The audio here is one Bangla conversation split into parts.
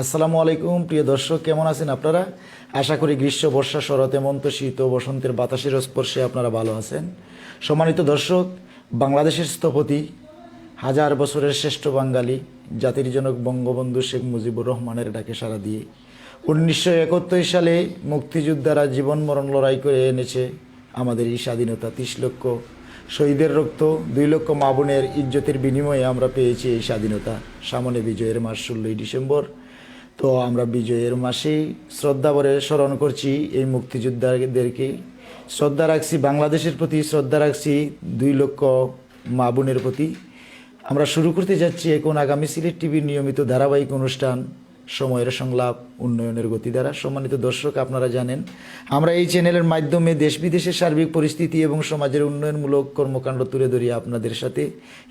আসসালামু আলাইকুম, প্রিয় দর্শক, কেমন আছেন আপনারা? আশা করি গ্রীষ্ম, বর্ষা, শরৎ হেমন্ত, শীত ও বসন্তের বাতাসের স্পর্শে আপনারা ভালো আছেন। সম্মানিত দর্শক, বাংলাদেশের স্থপতি, হাজার বছরের শ্রেষ্ঠ বাঙালি, জাতির জনক বঙ্গবন্ধু শেখ মুজিবুর রহমানের ডাকে সাড়া দিয়ে উনিশশো একাত্তর সালে মুক্তিযোদ্ধারা জীবন মরণ লড়াই করে এনেছে আমাদের এই স্বাধীনতা। ত্রিশ লক্ষ শহীদের রক্ত, দুই লক্ষ মা বোনের ইজ্জতের বিনিময়ে আমরা পেয়েছি এই স্বাধীনতা। সামনে বিজয়ের মাস ষোলোই ডিসেম্বর। তো আমরা বিজয়ের মাসেই শ্রদ্ধা ভরে স্মরণ করছি এই মুক্তিযোদ্ধাদেরকে। শ্রদ্ধা রাখছি, বাংলাদেশের প্রতি শ্রদ্ধা রাখছি দুই লক্ষ মা বোনের প্রতি। আমরা শুরু করতে যাচ্ছি এখন আগামী সিলেট টিভির নিয়মিত ধারাবাহিক অনুষ্ঠান। সময়ের সংলাপ, উন্নয়নের গতি দ্বারা সম্মানিত দর্শক, আপনারা জানেন, আমরা এই চ্যানেলের মাধ্যমে দেশ বিদেশের সার্বিক পরিস্থিতি এবং সমাজের উন্নয়নমূলক কর্মকাণ্ড তুলে ধরি আপনাদের সাথে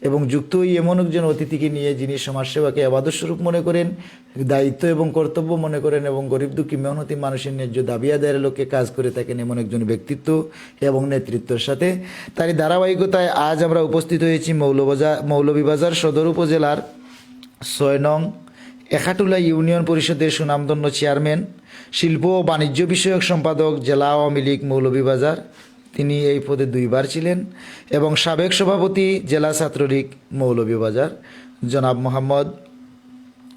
এবং যুক্ত হই এমন একজন অতিথিকে নিয়ে যিনি সমাজসেবাকে আবাদস্বরূপ মনে করেন, দায়িত্ব এবং কর্তব্য মনে করেন এবং গরিব দুঃখী মেহনতি মানুষের ন্যায্য দাবি আদায়ের লক্ষ্যে কাজ করে থাকেন এমন একজন ব্যক্তিত্ব এবং নেতৃত্বের সাথে। তারই ধারাবাহিকতায় আজ আমরা উপস্থিত হয়েছি মৌলবাজার মৌলভীবাজার সদর উপজেলার ছয় নং একাটুলা ইউনিয়ন পরিষদের সুনামধন্য চেয়ারম্যান, শিল্প ও বাণিজ্য বিষয়ক সম্পাদক, জেলা আওয়ামী লীগ মৌলভীবাজার। তিনি এই পদে দুইবার ছিলেন এবং সাবেক সভাপতি, জেলা ছাত্রলীগ মৌলভীবাজার। জনাব মোহাম্মদ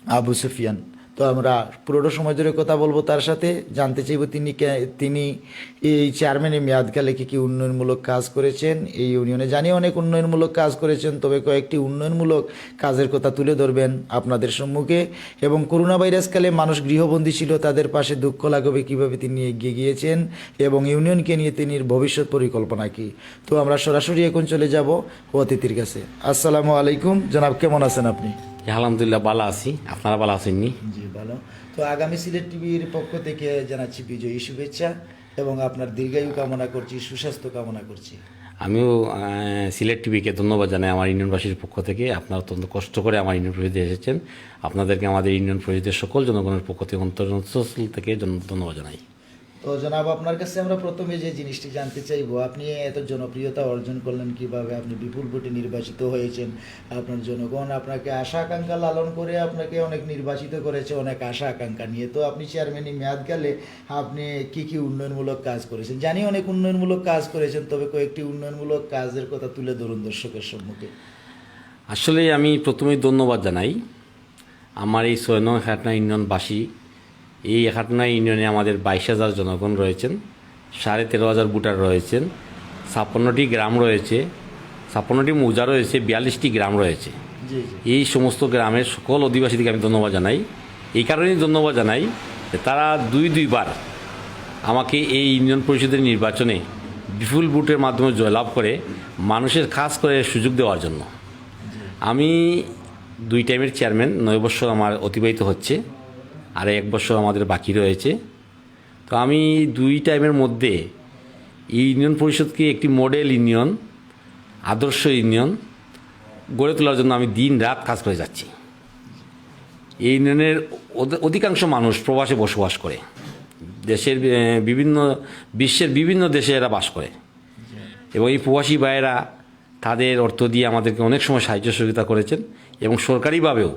আবু সুফিয়ান। তো আমরা পুরোটা সময় ধরে কথা বলব তার সাথে। জানতে চাইব তিনি তিনি এই চেয়ারম্যানের মেয়াদকালে কী কী উন্নয়নমূলক কাজ করেছেন, এই ইউনিয়নে জানি অনেক উন্নয়নমূলক কাজ করেছেন, তবে কয়েকটি উন্নয়নমূলক কাজের কথা তুলে ধরবেন আপনাদের সম্মুখে। এবং করোনা ভাইরাসকালে মানুষ গৃহবন্দী ছিল, তাদের পাশে দুঃখ লাগবে কীভাবে তিনি এগিয়ে গিয়েছেন এবং ইউনিয়নকে নিয়ে তিনি ভবিষ্যৎ পরিকল্পনা কী। তো আমরা সরাসরি এখন চলে যাব অতিথির কাছে। আসসালামু আলাইকুম। জনাব, কেমন আছেন আপনি? আলহামদুলিল্লাহ ভালো আছি। আপনারা ভালো আছেননি? জি ভালো। তো আগামী সিলেট টিভির পক্ষ থেকে জানাচ্ছি বিজয়ী শুভেচ্ছা এবং আপনার দীর্ঘায়ু কামনা করছি সুস্বাস্থ্য কামনা করছি। আমিও সিলেট টিভিকে ধন্যবাদ জানাই আমার ইউনিয়নবাসীর পক্ষ থেকে। আপনারা অত্যন্ত কষ্ট করে আমার ইউনিয়ন পরিষদে এসেছেন। আপনাদেরকে আমাদের ইউনিয়ন পরিষদের সকল জনগণের পক্ষ থেকে অন্তর্স্থল থেকে ধন্যবাদ জানাই। তো জনাব, আপনার কাছে আমরা প্রথমে যে জিনিসটি জানতে চাইব, আপনি এত জনপ্রিয়তা অর্জন করলেন কীভাবে? আপনি বিপুল ভোটে নির্বাচিত হয়েছেন, আপনার জনগণ আপনাকে আশা আকাঙ্ক্ষা লালন করে আপনাকে অনেক নির্বাচিত করেছে, অনেক আশা আকাঙ্ক্ষা নিয়ে। তো আপনি চেয়ারম্যানই মেয়াদ গেলে আপনি কি কি উন্নয়নমূলক কাজ করেছেন? জানি অনেক উন্নয়নমূলক কাজ করেছেন, তবে কয়েকটি উন্নয়নমূলক কাজের কথা তুলে ধরুন দর্শকের সম্মুখে। আসলে আমি প্রথমেই ধন্যবাদ জানাই। আমার এই সৈন্য একাটনা ইউনিয়নবাসী এই একাটনা ইউনিয়নে আমাদের বাইশ হাজার জনগণ রয়েছেন সাড়ে তেরো হাজার ভোটার রয়েছেন ছাপ্পান্নটি গ্রাম রয়েছে ছাপ্পান্নটি মৌজা রয়েছে বিয়াল্লিশটি গ্রাম রয়েছে। এই সমস্ত গ্রামের সকল অধিবাসীদেরকে আমি ধন্যবাদ জানাই। এই কারণেই ধন্যবাদ জানাই যে তারা দুই দুইবার আমাকে এই ইউনিয়ন পরিষদের নির্বাচনে বিপুল ভোটের মাধ্যমে জয়লাভ করে মানুষের খাস করে সুযোগ দেওয়ার জন্য। আমি দুই টাইমের চেয়ারম্যান নয় বছর আমার অতিবাহিত হচ্ছে। আর এক বছর আমাদের বাকি রয়েছে। তো আমি দুই টাইমের মধ্যে ইউনিয়ন পরিষদকে একটি মডেল ইউনিয়ন, আদর্শ ইউনিয়ন গড়ে তোলার জন্য আমি দিন রাত কাজ করে যাচ্ছি। এই ইউনিয়নের অধিকাংশ মানুষ প্রবাসে বসবাস করে। দেশের বিভিন্ন, বিশ্বের বিভিন্ন দেশে এরা বাস করে। এবং এই প্রবাসী ভাইয়েরা তাদের অর্থ দিয়ে আমাদেরকে অনেক সময় সাহায্য সহযোগিতা করেছেন এবং সরকারিভাবেও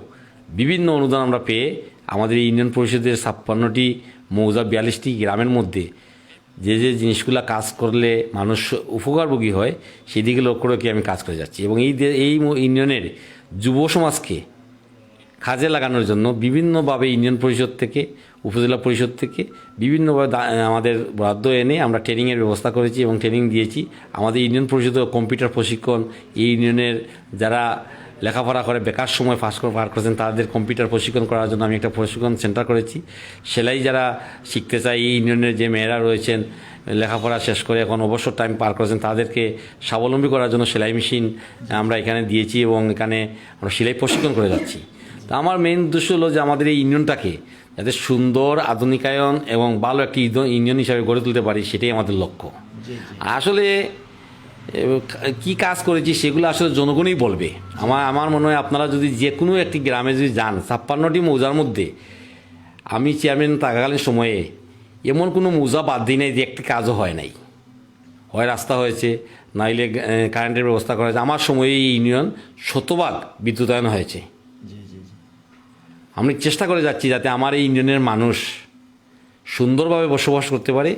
বিভিন্ন অনুদান আমরা পেয়ে আমাদের এই ইউনিয়ন পরিষদের ছাপ্পান্নটি মৌজা বিয়াল্লিশটি গ্রামের মধ্যে যে যে জিনিসগুলো কাজ করলে মানুষ উপকারভোগী হয়, সেদিকে লক্ষ্য রেখে আমি কাজ করে যাচ্ছি। এবং এই এই ইউনিয়নের যুব সমাজকে কাজে লাগানোর জন্য বিভিন্নভাবে ইউনিয়ন পরিষদ থেকে, উপজেলা পরিষদ থেকে বিভিন্নভাবে আমাদের বরাদ্দ এনে আমরা ট্রেনিংয়ের ব্যবস্থা করেছি এবং ট্রেনিং দিয়েছি। আমাদের ইউনিয়ন পরিষদের কম্পিউটার প্রশিক্ষণ, এই ইউনিয়নের যারা লেখাপড়া করে বেকার সময় পাস করে পার করেছেন তাদের কম্পিউটার প্রশিক্ষণ করার জন্য আমি একটা প্রশিক্ষণ সেন্টার করেছি। সেলাই যারা শিখতে চায় এই ইউনিয়নের যে মেয়েরা রয়েছেন লেখাপড়া শেষ করে এখন অবসর টাইম পার করেছেন তাদেরকে স্বাবলম্বী করার জন্য সেলাই মেশিন আমরা এখানে দিয়েছি এবং এখানে আমরা সেলাই প্রশিক্ষণ করে যাচ্ছি। তা আমার মেইন উদ্দেশ্য হলো যে আমাদের এই ইউনিয়নটাকে যাতে সুন্দর আধুনিকায়ন এবং ভালো একটি ইউনিয়ন- হিসাবে গড়ে তুলতে পারি সেটাই আমাদের লক্ষ্য। আসলে কি কাজ করেছি সেগুলো আসলে জনগণই বলবে। আমার আমার মনে হয় আপনারা যদি যে কোনো একটি গ্রামে যদি যান ছাপ্পান্নটি মৌজার মধ্যে আমি চেয়ারম্যান থাকাকালীন সময়ে এমন কোনো মৌজা বাদ দিই নাই যে একটি কাজও হয় নাই। হয় রাস্তা হয়েছে নাইলে কারেন্টের ব্যবস্থা করা হয়েছে। আমার সময়ে এই ইউনিয়ন শতভাগ বিদ্যুতায়ন হয়েছে। আমি চেষ্টা করে যাচ্ছি যাতে আমার এই ইউনিয়নের মানুষ সুন্দরভাবে বসবাস করতে পারে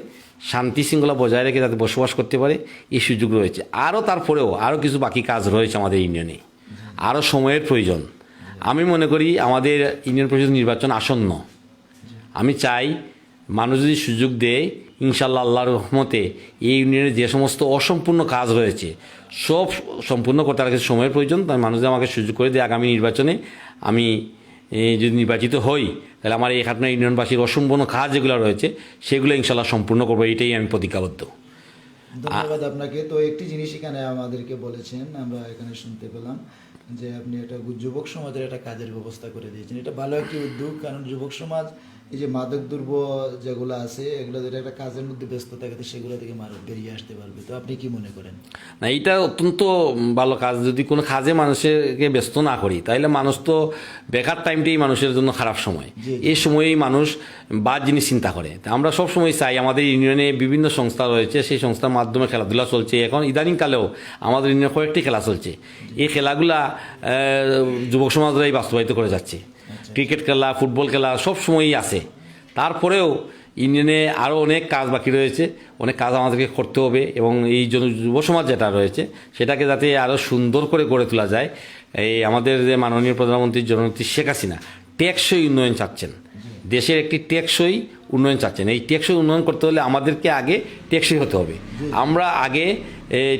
শান্তি শৃঙ্খলা বজায় রেখে যাতে বসবাস করতে পারে, এই সুযোগ রয়েছে। আরও তারপরেও আরও কিছু বাকি কাজ রয়েছে আমাদের ইউনিয়নে। আরও সময়ের প্রয়োজন। আমি মনে করি আমাদের ইউনিয়ন পরিষদ নির্বাচন আসন্ন। আমি চাই মানুষ যদি সুযোগ দেয় ইনশাল্লাহ আল্লাহর রহমতে এই ইউনিয়নের যে সমস্ত অসম্পূর্ণ কাজ রয়েছে, সব সম্পূর্ণ করতে আর সময়ের প্রয়োজন, তাই মানুষ আমাকে সুযোগ করে দেয় আগামী নির্বাচনে, আমি যদি নির্বাচিত হই, তাহলে আমার এই এখানে ইউনিয়নবাসীর অসম্পূর্ণ কাজ যেগুলো রয়েছে, সেগুলো ইনশাল্লাহ সম্পূর্ণ করব এটাই আমি প্রতিজ্ঞাবদ্ধ। ধন্যবাদ আপনাকে। তো একটি জিনিস এখানে আমাদেরকে বলেছেন, আমরা এখানে শুনতে পেলাম যে আপনি একটা যুবক সমাজের একটা কাজের ব্যবস্থা করে দিয়েছেন। এটা ভালো একটি উদ্যোগ, কারণ যুবক সমাজ এই যে মাদক দ্রব্য যেগুলো আছে এগুলো যদি একটা কাজের মধ্যে ব্যস্ত থাকে তো সেগুলো থেকে মার বেরিয়ে আসতে পারবে। তো আপনি কি মনে করেন? না এটা অত্যন্ত ভালো কাজ। যদি কোনো কাজে মানুষকে ব্যস্ত না করি তাহলে মানুষ তো বেকার টাইমটাই মানুষের জন্য খারাপ সময়। এই সময়েই মানুষ বাদ জিনিস চিন্তা করে। তা আমরা সব সময় চাই আমাদের ইউনিয়নে বিভিন্ন সংস্থা রয়েছে সেই সংস্থার মাধ্যমে খেলাধুলা চলছে। এখন ইদানিংকালেও আমাদের ইউনিয়নে কয়েকটি খেলা চলছে। এই খেলাগুলা যুবক সমাজরাই বাস্তবায়িত করে যাচ্ছে। ক্রিকেট খেলা, ফুটবল খেলা সব সময়ই আছে। তারপরেও ইউনিয়নে আরও অনেক কাজ বাকি রয়েছে। অনেক কাজ আমাদেরকে করতে হবে এবং এই যুব সমাজ যেটা রয়েছে, সেটাকে যাতে আরও সুন্দর করে গড়ে তোলা যায়। এই আমাদের যে মাননীয় প্রধানমন্ত্রী জননেত্রী শেখ হাসিনা টেকসই উন্নয়ন চাচ্ছেন। দেশের একটি টেকসই উন্নয়ন চাচ্ছেন। এই টেকসই উন্নয়ন করতে হলে আমাদেরকে আগে টেকসই হতে হবে। আমরা আগে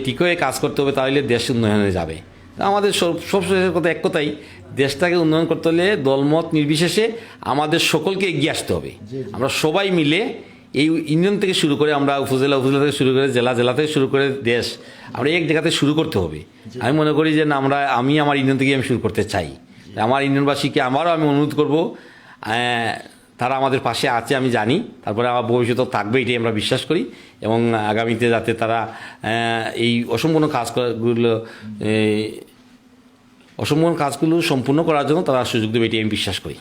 টিকয়ে কাজ করতে হবে, তাহলে দেশ উন্নয়নে যাবে। আমাদের সব সব শেষের কথা এক কথাই দেশটাকে উন্নয়ন করতে হলে দলমত নির্বিশেষে আমাদের সকলকে এগিয়ে আসতে হবে। আমরা সবাই মিলে এই ইউনিয়ন থেকে শুরু করে আমরা উপজেলা উপজেলা থেকে শুরু করে জেলা জেলা থেকে শুরু করে দেশ আমরা এক জায়গাতে শুরু করতে হবে। আমি মনে করি যে না আমরা আমি আমার ইউনিয়ন থেকে আমি শুরু করতে চাই। আমার ইউনিয়নবাসীকে আমারও আমি অনুরোধ করব তারা আমাদের পাশে আছে, আমি জানি। তারপরে আমার ভবিষ্যতেও থাকবে, এটাই আমরা বিশ্বাস করি। এবং আগামীতে যাতে তারা এই অসম্পূর্ণ কাজগুলো অসম্পূর্ণ কাজগুলো সম্পূর্ণ করার জন্য তারা সুযোগ দেবে এটি আমি বিশ্বাস করি।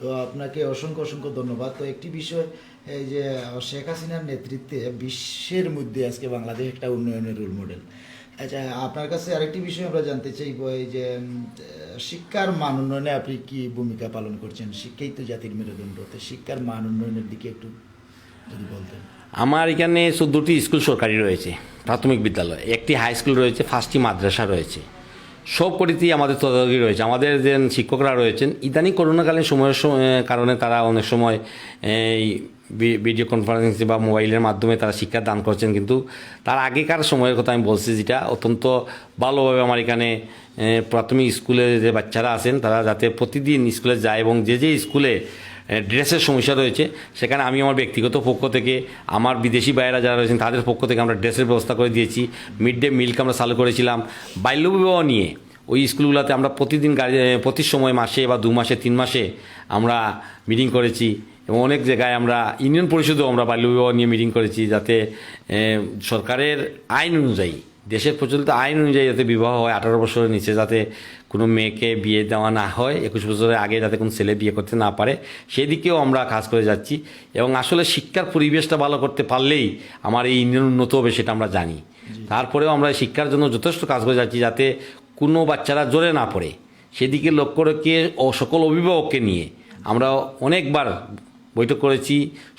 তো আপনাকে অসংখ্য অসংখ্য ধন্যবাদ। তো একটি বিষয়, এই যে শেখ হাসিনার নেতৃত্বে বিশ্বের মধ্যে আজকে বাংলাদেশ একটা উন্নয়নের রোল মডেল আচ্ছা আপনার কাছে আরেকটি বিষয় আমরা জানতে চাইব, এই যে শিক্ষার মান উন্নয়নে আপনি কি ভূমিকা পালন করছেন? শিক্ষাই তো জাতির মেরুদণ্ড শিক্ষার মান উন্নয়নের দিকে একটু যদি বলতেন। আমার এখানে চোদ্দোটি স্কুল সরকারি রয়েছে, প্রাথমিক বিদ্যালয়, একটি হাই স্কুল রয়েছে ফার্স্টটি মাদ্রাসা রয়েছে। সব কটিতেই আমাদের তদারকি রয়েছে। আমাদের যে শিক্ষকরা রয়েছেন, ইদানিং করোনাকালীন সময়ের কারণে তারা অনেক সময় এই ভিডিও কনফারেন্সে বা মোবাইলের মাধ্যমে তারা শিক্ষা দান করছেন। কিন্তু তার আগেকার সময়ের কথা আমি বলছি, যেটা অত্যন্ত ভালোভাবে আমার এখানে প্রাথমিক স্কুলে যে বাচ্চারা আছেন, তারা যাতে প্রতিদিন স্কুলে যায় এবং যে যে স্কুলে ড্রেসের সমস্যা রয়েছে। সেখানে আমি আমার ব্যক্তিগত পক্ষ থেকে, আমার বিদেশি বাইরা যারা রয়েছেন, তাদের পক্ষ থেকে আমরা ড্রেসের ব্যবস্থা করে দিয়েছি। মিড ডে মিলকে আমরা চালু করেছিলাম। বাল্যবিবাহ নিয়ে ওই স্কুলগুলোতে আমরা প্রতিদিন গাড়ি প্রতি সময় মাসে বা দু মাসে, তিন মাসে আমরা মিটিং করেছি এবং অনেক জায়গায় আমরা ইউনিয়ন পরিষদেও আমরা বাল্যবিবাহ নিয়ে মিটিং করেছি যাতে সরকারের আইন অনুযায়ী দেশের প্রচলিত আইন অনুযায়ী যাতে বিবাহ হয় আঠারো বছরের নিচে যাতে কোনো মেয়েকে বিয়ে দেওয়া না হয় একুশ বছরের আগে যাতে কোনো ছেলে বিয়ে করতে না পারে সেদিকেও আমরা কাজ করে যাচ্ছি। এবং আসলে শিক্ষার পরিবেশটা ভালো করতে পারলেই আমার এই ইন্ডিয়ান উন্নত হবে সেটা আমরা জানি। তারপরেও আমরা শিক্ষার জন্য যথেষ্ট কাজ করে যাচ্ছি যাতে কোনো বাচ্চারা জোরে না পড়ে। সেদিকে লক্ষ্য রেখে ও সকল অভিভাবককে নিয়ে আমরা অনেকবার বৈঠক করেছি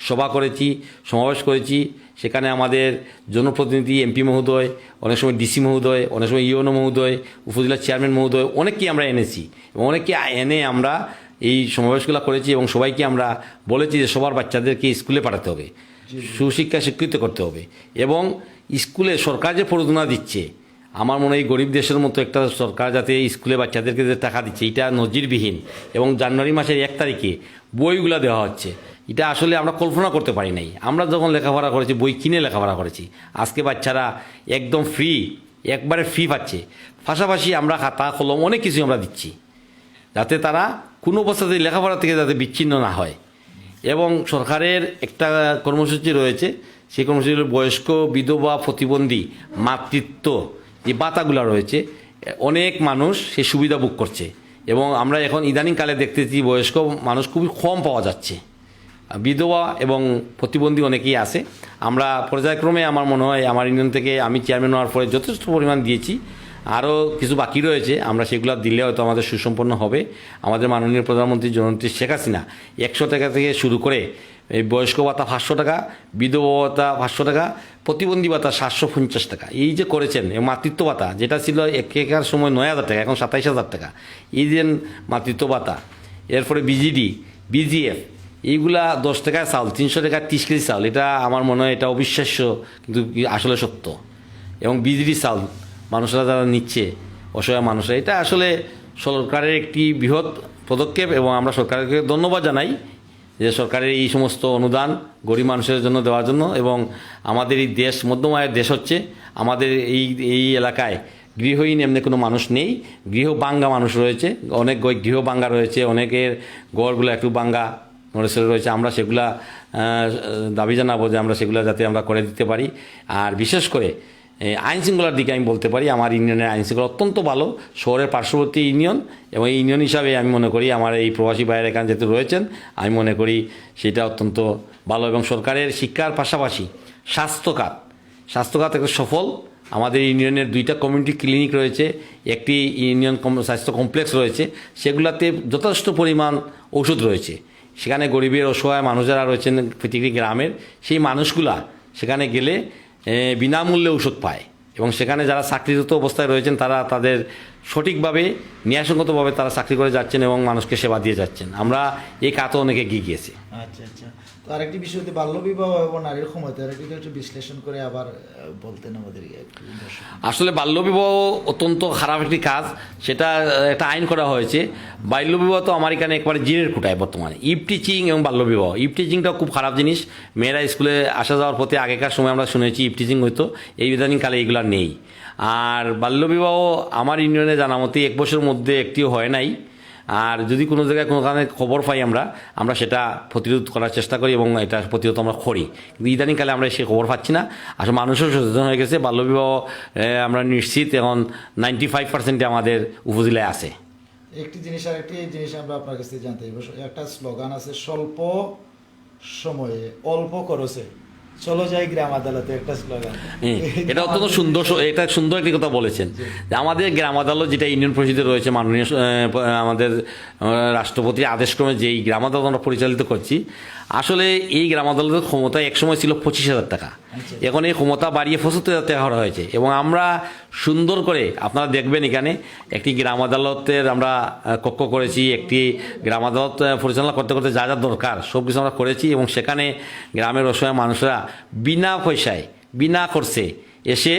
সভা করেছি সমাবেশ করেছি। সেখানে আমাদের জনপ্রতিনিধি এমপি মহোদয় অনেক সময় ডিসি মহোদয় অনেক সময় ইউএনও মহোদয় উপজেলার চেয়ারম্যান মহোদয় অনেককে আমরা এনেছি এবং অনেককে এনে আমরা এই সমাবেশগুলো করেছি এবং সবাইকে আমরা বলেছি যে সবার বাচ্চাদেরকে স্কুলে পাঠাতে হবে সুশিক্ষা শিক্ষিত করতে হবে এবং স্কুলে সরকার যে প্রণোদনা দিচ্ছে আমার মনে হয় এই গরিব দেশের মতো একটা সরকার যাতে স্কুলে বাচ্চাদেরকে যে টাকা দিচ্ছে এটা নজিরবিহীন এবং জানুয়ারি মাসের এক তারিখে বইগুলো দেওয়া হচ্ছে। এটা আসলে আমরা কল্পনা করতে পারি নাই। আমরা যখন লেখাপড়া করেছি, বই কিনে লেখাপড়া করেছি, আজকে বাচ্চারা একদম ফ্রি একবারে ফ্রি পাচ্ছে। পাশাপাশি আমরা খাতা, কলম, অনেক কিছু আমরা দিচ্ছি। যাতে তারা কোনো অবস্থাতেই লেখাপড়া থেকে যাতে বিচ্ছিন্ন না হয়। এবং সরকারের একটা কর্মসূচি রয়েছে, সেই কর্মসূচি বয়স্ক, বিধবা, প্রতিবন্ধী, মাতৃত্ব, যে বাতাগুলো রয়েছে, অনেক মানুষ সে সুবিধা বুক করছে। এবং আমরা এখন ইদানিংকালে দেখতেছি বয়স্ক মানুষ খুবই কম পাওয়া যাচ্ছে। বিধবা এবং প্রতিবন্ধী অনেকেই আছে। আমরা পর্যায়ক্রমে আমার মনে হয় আমার ইউনিয়ন থেকে আমি চেয়ারম্যান হওয়ার পরে যথেষ্ট পরিমাণ দিয়েছি। আরও কিছু বাকি রয়েছে, আমরা সেগুলো দিলে হয়তো আমাদের সুসম্পন্ন হবে। আমাদের মাননীয় প্রধানমন্ত্রী জননেত্রী শেখ হাসিনা একশো টাকা থেকে শুরু করে, এই বয়স্ক ভাতা পাঁচশো টাকা, বিধবা ভাতা পাঁচশো টাকা, প্রতিবন্ধী ভাতা সাতশো পঞ্চাশ টাকা। এই যে করেছেন মাতৃত্ব ভাতা, যেটা ছিল একেকার সময় নয় হাজার টাকা, এখন সাতাইশ হাজার টাকা। এই যে মাতৃত্ব ভাতা, এরপরে বিজিডি বিজিএফ এইগুলা দশ টাকায় চাউল, তিনশো টাকা তিরিশ কেজি চাউল, এটা আমার মনে হয় এটা অবিশ্বাস্য, কিন্তু আসলে সত্য। এবং বিজিডি চাউল, মানুষরা যারা নিচ্ছে, অসহায় মানুষরা, এটা আসলে সরকারের একটি বৃহৎ পদক্ষেপ এবং আমরা সরকারকে ধন্যবাদ জানাই যে সরকারের এই সমস্ত অনুদান গরিব মানুষের জন্য দেওয়ার জন্য এবং আমাদের এই দেশ, মধ্যম আয়ের দেশ হচ্ছে, আমাদের এই এই এলাকায় গৃহহীন এমনি কোনো মানুষ নেই গৃহ বাঙ্গা মানুষ রয়েছে, অনেক গৃহ বাঙ্গা রয়েছে, অনেকের গড়গুলো একটু বাঙ্গা নড়েচড়ে রয়েছে, আমরা সেগুলা দাবি জানাব যে আমরা সেগুলো যাতে আমরা করে দিতে পারি। আর বিশেষ করে আইন শৃঙ্খলার দিকে আমি বলতে পারি, আমার ইউনিয়নের আইন শৃঙ্খলা অত্যন্ত ভালো, শহরের পার্শ্ববর্তী ইউনিয়ন এবং এই ইউনিয়ন হিসাবে আমি মনে করি আমার এই প্রবাসী বাইরে এখানে যেহেতু রয়েছেন, আমি মনে করি সেটা অত্যন্ত ভালো এবং সরকারের শিক্ষার পাশাপাশি স্বাস্থ্য খাত স্বাস্থ্য খাত একটা সফল, আমাদের ইউনিয়নের দুইটা কমিউনিটি ক্লিনিক রয়েছে, একটি ইউনিয়ন স্বাস্থ্য কমপ্লেক্স রয়েছে, সেগুলোতে যথেষ্ট পরিমাণ ওষুধ রয়েছে। সেখানে গরিবের অসহায় মানুষ যারা রয়েছেন প্রতিটি গ্রামের, সেই মানুষগুলা সেখানে গেলে বিনামূল্যে ওষুধ পায়। এবং সেখানে যারা চাকরিরত অবস্থায় রয়েছেন, তারা তাদের সঠিকভাবে, ন্যায়সঙ্গতভাবে তারা চাকরি করে যাচ্ছেন এবং মানুষকে সেবা দিয়ে যাচ্ছেন। আমরা এই কাতো অনেকে এগিয়ে গিয়েছি। আচ্ছা আচ্ছা। তো আরেকটি বিষয় হচ্ছে বাল্যবিবাহ এবং নারীর ক্ষমতা আরেকটি একটু বিশ্লেষণ করে আবার বলতেন আমাদের আসলে বাল্যবিবাহ অত্যন্ত খারাপ একটি কাজ, সেটা একটা আইন করা হয়েছে। বাল্যবিবাহ তো আমার এখানে একবারে জিনের কুটায় বর্তমানে। ইপ টিচিং এবং বাল্যবিবাহ ইপ টিচিংটা খুব খারাপ জিনিস। মেয়েরা স্কুলে আসা যাওয়ার পথে আগেকার সময় আমরা শুনেছি ইপ টিচিং হইতো। এই ইদানিং কালে এইগুলো নেই। আর বাল্যবিবাহ আমার ইউনিয়নে জানা মতে এক বছরের মধ্যে একটিও হয় নাই। আর যদি কোনো জায়গায় কোনো কারণে খবর পাই আমরা আমরা সেটা প্রতিরোধ করার চেষ্টা করি এবং এটা প্রতিরোধ আমরা করি। কিন্তু ইদানিংকালে আমরা সে খবর পাচ্ছি না। আসলে মানুষও সচেতন হয়ে গেছে, বাল্যবিবাহ আমরা নিশ্চিত এখন নাইনটি ফাইভ পার্সেন্টে আমাদের উপজেলায় আছে। একটি জিনিস আর একটি জিনিস আমরা আপনার কাছ থেকে জানতে একটা স্লোগান আছে, স্বল্প সময়ে, অল্প খরচে। চলো যাই গ্রাম আদালতে একটা স্লোগান এটা অত্যন্ত সুন্দর এটা সুন্দর একটি কথা বলেছেন। যে আমাদের গ্রাম আদালত যেটা ইউনিয়ন পরিষদে রয়েছে মাননীয় আমাদের রাষ্ট্রপতির আদেশক্রমে যেই গ্রাম আদালত আমরা পরিচালিত করছি আসলে এই গ্রাম আদালতের ক্ষমতা একসময় ছিল পঁচিশ হাজার টাকা। এখন এই ক্ষমতা বাড়িয়ে পঁচাত্তর হাজার টাকা করা হয়েছে। এবং আমরা সুন্দর করে, আপনারা দেখবেন এখানে, একটি গ্রাম আদালতের আমরা কক্ষ করেছি, একটি গ্রাম আদালত পরিচালনা করতে করতে যা যা দরকার সব কিছু আমরা করেছি এবং সেখানে গ্রামের অসহায় মানুষরা বিনা পয়সায়, বিনা খরচে এসে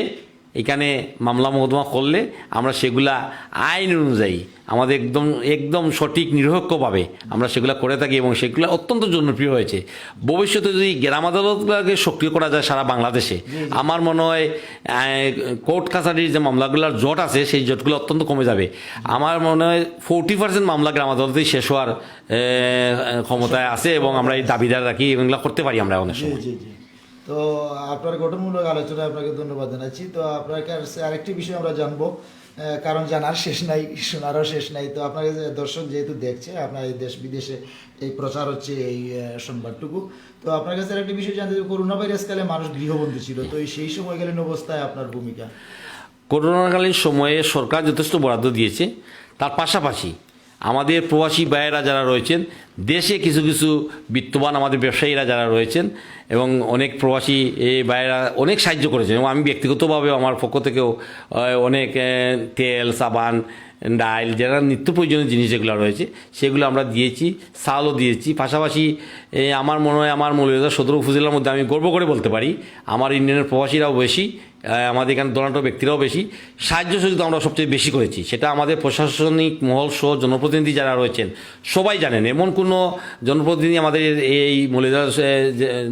এখানে মামলা মোকদ্দমা করলে আমরা সেগুলা আইন অনুযায়ী আমাদের একদম একদম সঠিক নিরপেক্ষভাবে আমরা সেগুলা করে থাকি এবং সেগুলো অত্যন্ত জনপ্রিয় হয়েছে। ভবিষ্যতে যদি গ্রাম আদালতগুলোকে সক্রিয় করা যায় সারা বাংলাদেশে আমার মনে হয় কোর্ট কাছারির যে মামলাগুলোর জট আছে সেই জটগুলো অত্যন্ত কমে যাবে। আমার মনে হয় ফোরটি পার্সেন্ট মামলা গ্রাম আদালতেই শেষ হওয়ার ক্ষমতায় আছে এবং আমরা এই দাবিদার রাখি এগুলো করতে পারি আমরা অনেক সময়। তো আপনার গঠনমূলক আলোচনায় আপনাকে ধন্যবাদ জানাচ্ছি। তো আপনার কাছে আরেকটি বিষয় আমরা জানব। কারণ জানার শেষ নাই, শোনারও শেষ নাই। তো আপনাকে দর্শক যেহেতু দেখছে, আপনার এই দেশ বিদেশে এই প্রচার হচ্ছে এই সংবাদটুকু। তো আপনার কাছে আরেকটি বিষয় জানতে করোনা ভাইরাস কালে মানুষ গৃহবন্দী ছিল, তো সেই সময়কালীন অবস্থায় আপনার ভূমিকা? করোনাকালীন সময়ে সরকার যথেষ্ট বরাদ্দ দিয়েছে, তার পাশাপাশি আমাদের প্রবাসী ব্যয়েরা যারা রয়েছেন, দেশে কিছু কিছু বিত্তবান আমাদের ব্যবসায়ীরা যারা রয়েছেন এবং অনেক প্রবাসী ব্যয়েরা অনেক সাহায্য করেছেন এবং আমি ব্যক্তিগতভাবে আমার পক্ষ থেকেও অনেক তেল, সাবান, ডাইল, যারা নিত্য প্রয়োজনীয় জিনিস যেগুলো রয়েছে, সেগুলো আমরা দিয়েছি, চালও দিয়েছি। পাশাপাশি আমার মনে হয় আমার মৌলিকতা সদর উপজেলার মধ্যে আমি গর্ব করে বলতে পারি, আমার ইন্ডিয়ানের প্রবাসীরাও বেশি আমাদের এখানে দোনাটো ব্যক্তিরাও বেশি। সাহায্য সহযোগিতা আমরা সবচেয়ে বেশি করেছি। সেটা আমাদের প্রশাসনিক মহল সহ জনপ্রতিনিধি যারা রয়েছেন, সবাই জানেন। এমন কোনো জনপ্রতিনিধি আমাদের এই মলিদার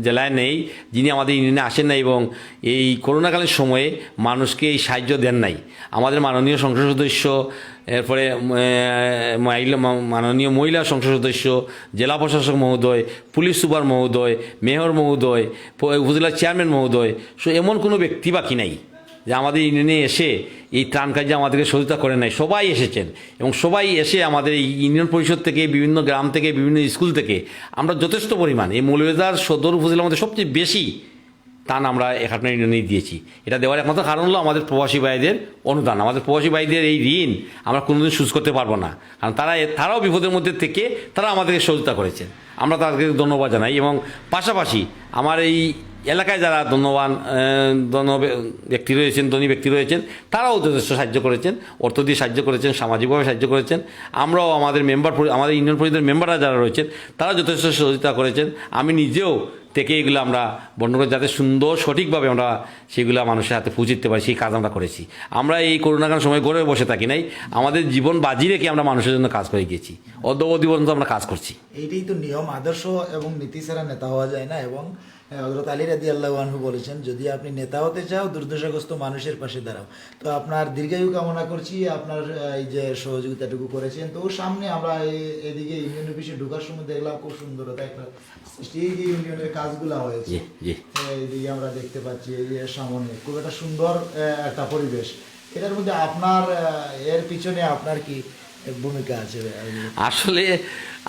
জেলায় নেই, যিনি আমাদের ইউনিয়নে আসেন না এবং এই করোনাকালীন সময়ে মানুষকে এই সাহায্য দেন নাই। আমাদের মাননীয় সংসদ সদস্য এরপরে মাননীয় মহিলা সংসদ সদস্য, জেলা প্রশাসক মহোদয়, পুলিশ সুপার মহোদয়, মেয়র মহোদয় উপজেলা চেয়ারম্যান মহোদয়। সো, এমন কোনো ব্যক্তি বাকি নাই যে আমাদের ইউনিয়নে এসে এই ত্রাণ কাজে আমাদেরকে সহযোগিতা করে নাই। সবাই এসেছেন এবং সবাই এসে আমাদের এই ইউনিয়ন পরিষদ থেকে, বিভিন্ন গ্রাম থেকে, বিভিন্ন স্কুল থেকে আমরা যথেষ্ট পরিমাণ এই মৌলভীবাজার সদর উপজেলার মধ্যে সবচেয়ে বেশি টান আমরা একাত্তর ইউনিয়নে দিয়েছি। এটা দেওয়ার একমাত্র কারণ হলো আমাদের প্রবাসী ভাইদের অনুদান। আমাদের প্রবাসী ভাইদের এই ঋণ আমরা কোনোদিন সুদ করতে পারব না। কারণ তারা তারাও বিপদের মধ্যে থেকে তারা আমাদেরকে সহযোগিতা করেছেন। আমরা তাদেরকে ধন্যবাদ জানাই এবং পাশাপাশি আমার এই এলাকায় যারা ধন্যবান ধন্য ব্যক্তি রয়েছেন, ধনী ব্যক্তি রয়েছেন, তারাও যথেষ্ট সাহায্য করেছেন, অর্থ দিয়ে সাহায্য করেছেন, সামাজিকভাবে সাহায্য করেছেন। আমরাও আমাদের মেম্বার আমাদের ইউনিয়ন পরিষদের মেম্বাররা যারা রয়েছেন, তারা যথেষ্ট সহযোগিতা করেছেন। আমি নিজেও থেকে এগুলো আমরা বর্ণনা যাতে সুন্দর, সঠিকভাবে আমরা সেগুলো মানুষের হাতে পৌঁছে দিতে পারি, সেই কাজ আমরা করেছি। আমরা এই করোনাকাল সময় গড়ে বসে থাকি নাই, আমাদের জীবন বাজি রেখে আমরা মানুষের জন্য কাজ করে গিয়েছি। অদ্যবধি পর্যন্ত আমরা কাজ করছি। এইটাই তো নিয়ম, আদর্শ এবং নীতি ছাড়া নেতা হওয়া যায় না, এবং হজরত আলী রাদি আল্লাহ আনহু বলেছেন যদি আপনি নেতা হতে চাও দুর্দশাগ্রস্ত মানুষের পাশে দাঁড়াও। তো আপনার দীর্ঘায়ু কামনা করছি আপনার এই যে সহযোগিতাটুকু করেছেন। তো সামনে আমরা এদিকে ইউনিয়ন অফিসে ঢোকার সময় দেখলাম খুব সুন্দরতা একটা এই যে ইউনিয়নের কাজগুলো হয়েছে এইদিকে আমরা দেখতে পাচ্ছি এই যে সামনে খুব একটা সুন্দর একটা পরিবেশ। এটার মধ্যে আপনার এর পিছনে আপনার কি? ভূমিকা আছে আসলে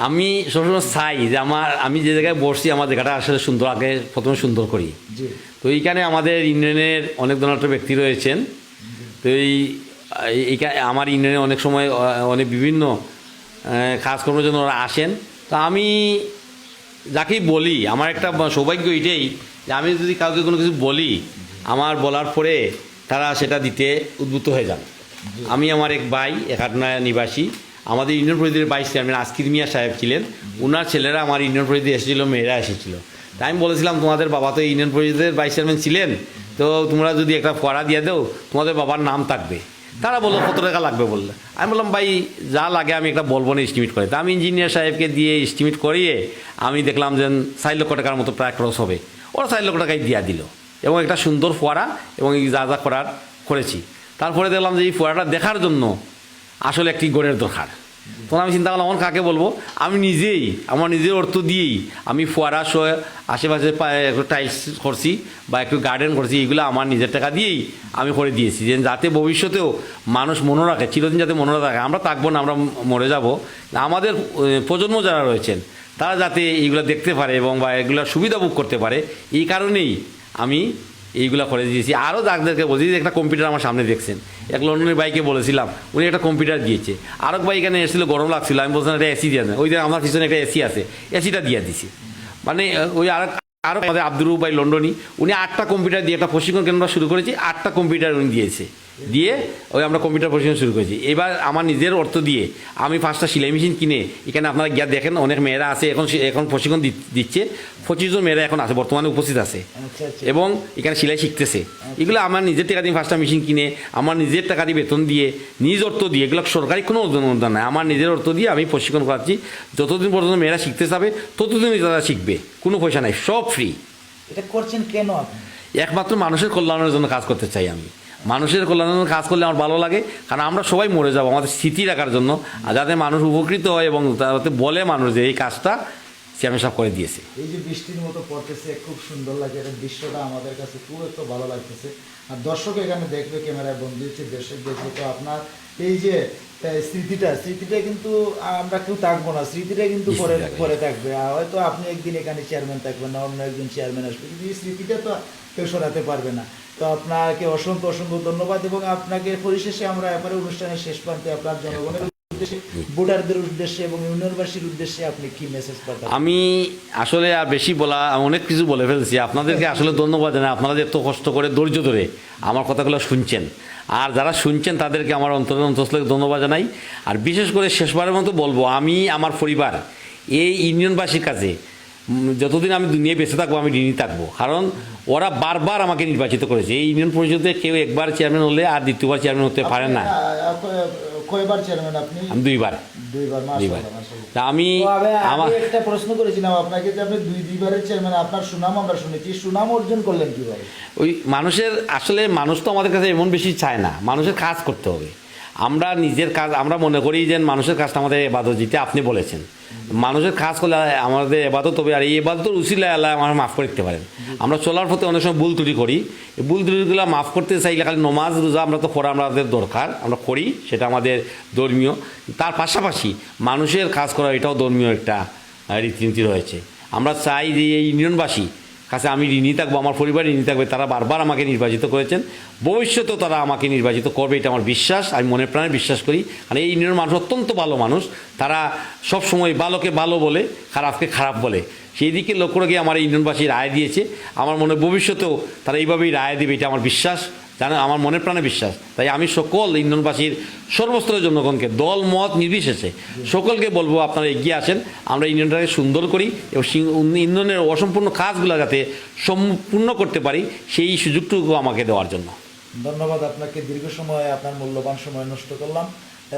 আমি সবসময় চাই যে আমার আমি যে জায়গায় বসছি আমার জায়গাটা আসলে সুন্দর আগে প্রথমে সুন্দর করি। তো এইখানে আমাদের ইউনিয়নের অনেক ধরনের ব্যক্তি রয়েছেন। তো এই আমার ইউনিয়নে অনেক সময় অনেক বিভিন্ন কাজকর্মের জন্য ওরা আসেন। তো আমি যাকেই বলি আমার একটা সৌভাগ্য এটাই যে আমি যদি কাউকে কোনো কিছু বলি আমার বলার পরে তারা সেটা দিতে উদ্বুদ্ধ হয়ে যান। আমি আমার এক ভাই একাটনা নিবাসী, আমাদের ইউনিয়ন পরিষদের ভাইস চেয়ারম্যান আজকির মিয়া সাহেব ছিলেন। ওনার ছেলেরা আমার ইউনিয়ন পরিষদে এসেছিল, মেয়েরা এসেছিল। তাই আমি বলেছিলাম, তোমাদের বাবা তো ইউনিয়ন পরিষদের ভাইস চেয়ারম্যান ছিলেন, তো তোমরা যদি একটা ফোয়ারা দিয়ে দাও, তোমাদের বাবার নাম থাকবে। তারা বলল, কত টাকা লাগবে? বললে। আমি বললাম, ভাই, যা লাগে আমি একটা বলব না এস্টিমেট করে। তা আমি ইঞ্জিনিয়ার সাহেবকে দিয়ে এস্টিমেট করিয়ে আমি দেখলাম যে চার লক্ষ টাকার মতো প্রায় ক্রস হবে। ওরা চার লক্ষ টাকায় দিয়া দিল এবং একটা সুন্দর ফোয়ারা এবং যা যা করার করেছি। তারপরে দেখলাম যে এই ফোয়ারাটা দেখার জন্য আসলে একটি গড়ের দরকার। তখন আমি চিন্তা করলাম আমার কাকে বলব? আমি নিজেই, আমার নিজের অর্থ দিয়েই আমি ফোয়ারা সহ আশেপাশে একটু টাইলস করছি বা একটু গার্ডেন করছি, এগুলো আমার নিজের টাকা দিয়েই আমি করে দিয়েছি। যে যাতে ভবিষ্যতেও মানুষ মনে রাখে, চিরদিন যাতে মনে রাখে আমরা থাকব না, আমরা মরে যাব। আমাদের প্রজন্ম যারা রয়েছেন, তারা যাতে এইগুলো দেখতে পারে এবং বা এগুলো সুবিধা ভোগ করতে পারে, এই কারণেই আমি এইগুলো করে দিয়েছি। আরও যাদেরকে বলছি যে একটা কম্পিউটার আমার সামনে দেখছেন। এক লন্ডনের বাইকে বলেছিলাম, উনি একটা কম্পিউটার দিয়েছে। আরও বাইক এখানে এসেছিল, গরম লাগছিল। আমি বলছিলাম একটা এসি দিয়ে দেন। ওই যে আমার পিছনে একটা এসি আছে এসিটা দিয়ে দিছি। মানে ওই আর আরও আব্দুল বাই ভাই লন্ডনই উনি আটটা কম্পিউটার দিয়ে একটা প্রশিক্ষণ কেন্দ্র শুরু করেছি, আটটা কম্পিউটার উনি দিয়েছে। দিয়ে ওই আমরা কম্পিউটার প্রশিক্ষণ শুরু করেছি। এবার আমার নিজের অর্থ দিয়ে আমি পাঁচটা সেলাই মেশিন কিনে এখানে আপনারা গিয়া দেখেন অনেক মেয়েরা আছে এখন এখন প্রশিক্ষণ দিচ্ছে। পঁচিশ জন মেয়েরা এখন আছে বর্তমানে উপস্থিত আছে। আচ্ছা আচ্ছা। এবং এখানে সেলাই শিখতেছে। এগুলো আমার নিজের টাকা দিয়ে পাঁচটা মেশিন কিনে আমার নিজের টাকা দিয়ে বেতন দিয়ে নিজ অর্থ দিয়ে এগুলো সরকারি কোনো অনুদান নাই আমার নিজের অর্থ দিয়ে আমি প্রশিক্ষণ করাচ্ছি। যতদিন পর্যন্ত মেয়েরা শিখতে যাবে ততদিনই তারা শিখবে। কোনো পয়সা নাই সব ফ্রি এটা করছেন কেন একমাত্র মানুষের কল্যাণের জন্য কাজ করতে চাই আমি। মানুষের কল্যাণের কাজ করলে আমার ভালো লাগে, কারণ আমরা সবাই মরে যাব, আমাদের স্মৃতি রাখার জন্য। যাতে মানুষ উপকৃত হয় এবং তাতে বলে মানুষ যে এই কাজটা সে আমি সব করে দিয়েছে। এই যে বৃষ্টির মতো পড়তেছে, খুব সুন্দর লাগে। এটা দৃশ্যটা আমাদের কাছে খুব একটু ভালো লাগতেছে। আর দর্শক এখানে দেখবে, ক্যামেরায় বন্ধু হচ্ছে দেশের দেখবে। তো আপনার এই যে স্মৃতিটা স্মৃতিটা কিন্তু আমরা কেউ থাকব না স্মৃতিটা কিন্তু পরে পরে থাকবে। হয়তো আপনি একদিন এখানে চেয়ারম্যান থাকবেন না অন্য একজন চেয়ারম্যান আসবে। কিন্তু এই স্মৃতিটা তো কেউ সরাতে পারবে না। তো আপনাকে অসংখ্য অসংখ্য ধন্যবাদ এবং আপনাকে পরিশেষে আমরা এবারে অনুষ্ঠানের শেষ প্রান্তে আপনার জনগণের উদ্দেশ্যে ভোটারদের উদ্দেশ্যে এবং ইউনিয়নবাসীর উদ্দেশ্যে আপনি কি মেসেজ আমি আসলে আর বেশি বলা অনেক কিছু বলে ফেলছি। আপনাদেরকে আসলে ধন্যবাদ জানাই। আপনারা এত কষ্ট করে ধৈর্য ধরে আমার কথাগুলো শুনছেন। আর যারা শুনছেন তাদেরকে আমার অন্তর অন্তস্থলে ধন্যবাদ জানাই। আর বিশেষ করে শেষবারের মতো বলব আমি আমার পরিবার এই ইউনিয়নবাসীর কাছে যতদিন আমি দুনিয়ায় বেঁচে থাকব আমি ঋণী থাকব। কারণ ওরা বারবার আমাকে নির্বাচিত করেছে। এই ইউনিয়ন পরিষদে কেউ একবার চেয়ারম্যান হলে আর দ্বিতীয়বার চেয়ারম্যান হতে পারে না। কয়বার চেয়ারম্যান আপনি? দুইবার। দুইবার দুইবার। আমি আমার আমি একটা প্রশ্ন করেছিলাম আপনাকে যে আপনি দুই দুইবারের চেয়ারম্যান আপনার সুনাম আমরা শুনেছি সুনাম অর্জন করলেন কীভাবে? ওই মানুষের আসলে মানুষ তো আমাদের কাছে এমন বেশি চায় না মানুষের কাজ করতে হবে। আমরা নিজের কাজ, আমরা মনে করি যে মানুষের কাজটা আমাদের এবাদত, যেটা আপনি বলেছেন। মানুষের কাজ করলে আমাদের এবাদত হবে, আর এই এবাদতের উচিলে আল্লাহ আমার মাফ করে দিতে পারেন। আমরা চলার পথে অনেক সময় ভুল ত্রুটি করি। এই ভুল ত্রুটিগুলো মাফ করতে চাইলে খালি নমাজ, রোজা আমরা তো পড়া আমাদের দরকার, আমরা করি, সেটা আমাদের ধর্মীয়। তার পাশাপাশি মানুষের কাজ করা এটাও ধর্মীয় একটা রীতিনীতি রয়েছে। আমরা চাই যে এই ইউনিয়নবাসী কাছে আমি ঋণী থাকব, আমার পরিবার ঋণী থাকবে, তারা বারবার আমাকে নির্বাচিত করেছেন। ভবিষ্যতেও তারা আমাকে নির্বাচিত করবে, এটা আমার বিশ্বাস, আমি মনে প্রাণে বিশ্বাস করি। আর এই ইউনিয়নের মানুষ অত্যন্ত ভালো মানুষ, তারা সবসময় ভালোকে ভালো বলে, খারাপকে খারাপ বলে। সেই দিকে লক্ষ্য রেখে আমার ইউনিয়নবাসী রায় দিয়েছে। আমার মনে ভবিষ্যতেও তারা এইভাবেই রায় দেবে, এটা আমার বিশ্বাস। জানেন আমার মনে প্রাণে বিশ্বাস। তাই আমি সকল ইন্ধনবাসীর সর্বস্তরের জনগণকে, দল, মত নির্বিশেষে সকলকে বলব, আপনারা এগিয়ে আসেন। আমরা ইন্ধনটাকে সুন্দর করি এবং ইন্ধনের অসম্পূর্ণ কাজগুলো যাতে সম্পূর্ণ করতে পারি, সেই সুযোগটুকু আমাকে দেওয়ার জন্য। ধন্যবাদ আপনাকে। দীর্ঘ সময় আপনার মূল্যবান সময় নষ্ট করলাম।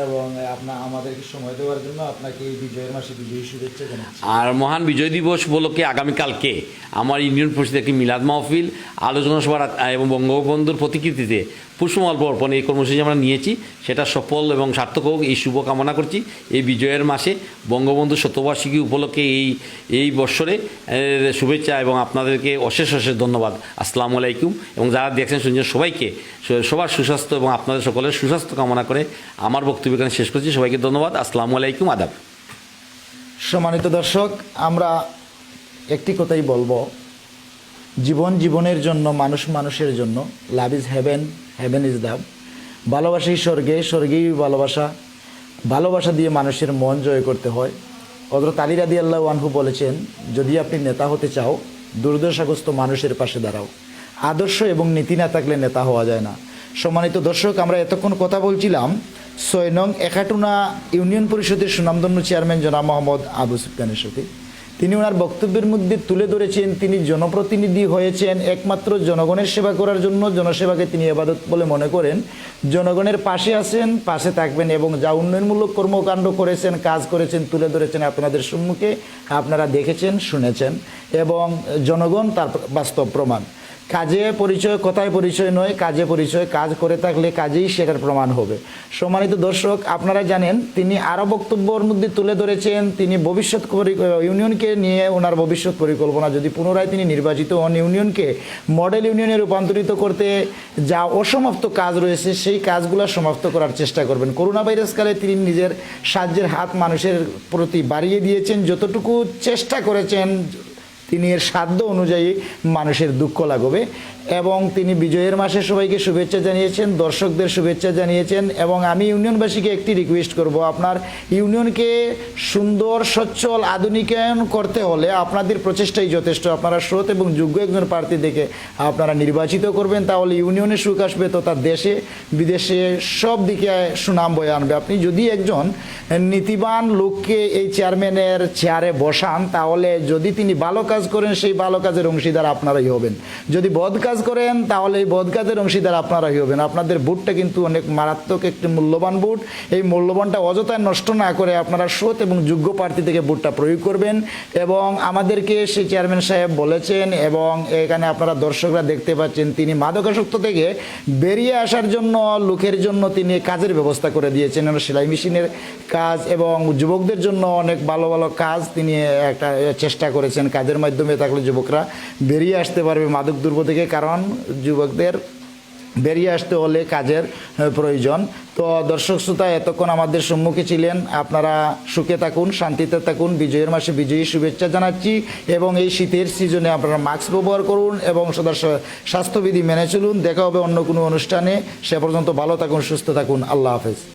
এবং আপনার আমাদেরকে সময় দেওয়ার জন্য আপনাকে এই বিজয়ের মাসে বিজয়ী শুভেচ্ছা জানাচ্ছি। আর মহান বিজয় দিবস উপলক্ষে আগামীকালকে আমার ইউনিয়ন পরিষদের একটি মিলাদ মাহফিল, আলোচনা সভা এবং বঙ্গবন্ধুর প্রতিকৃতিতে পুষ্পমাল্প অর্পণ এই কর্মসূচি আমরা নিয়েছি। সেটা সফল এবং সার্থক হোক, এই শুভ কামনা করছি। এই বিজয়ের মাসে বঙ্গবন্ধু শতবার্ষিকী উপলক্ষে এই এই বৎসরে শুভেচ্ছা এবং আপনাদেরকে অশেষ অশেষ ধন্যবাদ। আসসালামু আলাইকুম। এবং যারা দেখছেন, শুনছেন, সবাইকে সবার সুস্বাস্থ্য এবং আপনাদের সকলের সুস্বাস্থ্য কামনা করে আমার বক্তব্য এখানে শেষ করছি। সবাইকে ধন্যবাদ। আসসালামু আলাইকুম। আদাব। সম্মানিত দর্শক, আমরা একটি কথাই বলব। জীবন জীবনের জন্য, মানুষ মানুষের জন্য love is heaven heaven is দাব ভালোবাসাই স্বর্গে, স্বর্গেই ভালোবাসা। ভালোবাসা দিয়ে মানুষের মন জয় করতে হয়। হজরত আলী রাদি আল্লাহ আনহু বলেছেন, যদি আপনি নেতা হতে চাও, দুর্দশাগ্রস্ত মানুষের পাশে দাঁড়াও। আদর্শ এবং নীতি না থাকলে নেতা হওয়া যায় না। সম্মানিত দর্শক, আমরা এতক্ষণ কথা বলছিলাম ছয় নং একাটুনা ইউনিয়ন পরিষদের সুনামধন্য চেয়ারম্যান জনাব মোহাম্মদ আবু সুফিয়ানের সাথে। তিনি ওনার বক্তব্যের মধ্যে তুলে ধরেছেন, তিনি জনপ্রতিনিধি হয়েছেন, একমাত্র জনগণের সেবা করার জন্য জনসেবাকে তিনি এবাদত বলে মনে করেন। জনগণের পাশে আছেন, পাশে থাকবেন এবং যা উন্নয়নমূলক কর্মকাণ্ড করেছেন, কাজ করেছেন, তুলে ধরেছেন আপনাদের সম্মুখে, আপনারা দেখেছেন, শুনেছেন এবং জনগণ তার বাস্তব প্রমাণ। কাজে পরিচয়, কথায় পরিচয় নয়, কাজে পরিচয়, কাজ করে থাকলে কাজেই সেটার প্রমাণ হবে। সম্মানিত দর্শক, আপনারা জানেন, তিনি আরও বক্তব্যর মধ্যে তুলে ধরেছেন, তিনি ভবিষ্যৎ ইউনিয়নকে নিয়ে ওনার ভবিষ্যৎ পরিকল্পনা। যদি পুনরায় তিনি নির্বাচিত হন, ইউনিয়নকে মডেল ইউনিয়নে রূপান্তরিত করতে যা অসমাপ্ত কাজ রয়েছে, সেই কাজগুলো সমাপ্ত করার চেষ্টা করবেন। করোনা ভাইরাসকালে তিনি নিজের সাহায্যের হাত মানুষের প্রতি বাড়িয়ে দিয়েছেন। যতটুকু চেষ্টা করেছেন তিনি এর সাধ্য অনুযায়ী মানুষের দুঃখ লাগবে এবং তিনি বিজয়ের মাসে সবাইকে শুভেচ্ছা জানিয়েছেন, দর্শকদের শুভেচ্ছা জানিয়েছেন এবং আমি ইউনিয়নবাসীকে একটি রিকোয়েস্ট করব। আপনার ইউনিয়নকে সুন্দর, সচ্ছল, আধুনিকায়ন করতে হলে আপনাদের প্রচেষ্টাই যথেষ্ট। আপনারা স্রোত এবং যোগ্য একজন প্রার্থী দেখে আপনারা নির্বাচিত করবেন, তাহলে ইউনিয়নে সুখ আসবে তথা দেশে, বিদেশে সব দিকে সুনাম বয়ে আনবে। আপনি যদি একজন নীতিবান লোককে এই চেয়ারম্যানের চেয়ারে বসান, তাহলে যদি তিনি ভালো কাজ করেন, সেই ভালো কাজের অংশীদার আপনারাই হবেন। যদি বদ কাজ করেন, তাহলে এই বদ কাজের অংশীদার আপনারাই হবেন। আপনাদের ভোটটা কিন্তু অনেক মারাত্মক একটি মূল্যবান বুট। এই মূল্যবানটা অযথায় নষ্ট না করে আপনারা সৎ এবং যোগ্য প্রার্থী থেকে বুটটা প্রয়োগ করবেন। এবং আমাদেরকে সে চেয়ারম্যান সাহেব বলেছেন এবং এখানে আপনারা দর্শকরা দেখতে পাচ্ছেন, তিনি মাদকাসক্ত থেকে বেরিয়ে আসার জন্য, লোকের জন্য তিনি কাজের ব্যবস্থা করে দিয়েছেন। সেলাই মেশিনের কাজ এবং যুবকদের জন্য অনেক ভালো ভালো কাজ তিনি একটা চেষ্টা করেছেন। কাজের মাধ্যমে থাকলে যুবকরা বেরিয়ে আসতে পারবে মাদক দ্রব্য থেকে। কারণ যুবকদের বেরিয়ে আসতে হলে কাজের প্রয়োজন। তো দর্শক শ্রোতা, এতক্ষণ আমাদের সম্মুখে ছিলেন আপনারা সুখে থাকুন, শান্তিতে থাকুন। বিজয়ের মাসে বিজয়ী শুভেচ্ছা জানাচ্ছি এবং এই শীতের সিজনে আপনারা মাস্ক ব্যবহার করুন এবং সদা স্বাস্থ্যবিধি মেনে চলুন। দেখা হবে অন্য কোনো অনুষ্ঠানে। সে পর্যন্ত ভালো থাকুন, সুস্থ থাকুন। আল্লাহ হাফেজ।